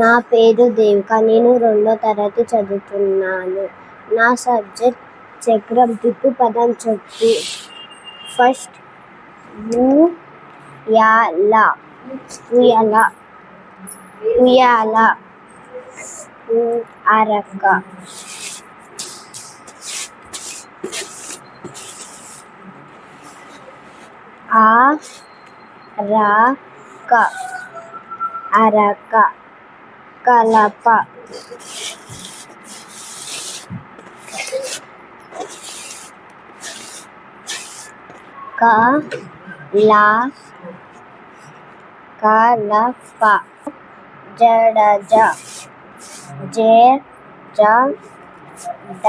నా పేరు దేవిక. నేను రెండో తరగతి చదువుతున్నాను. నా సబ్జెక్ట్ చక్రం తిప్పు పదం చెప్పు. ఫస్ట్ ఉయాల ఉయాల ఉయాల అరక అరక అరక కలప. కలప జడజ జే జ. డ.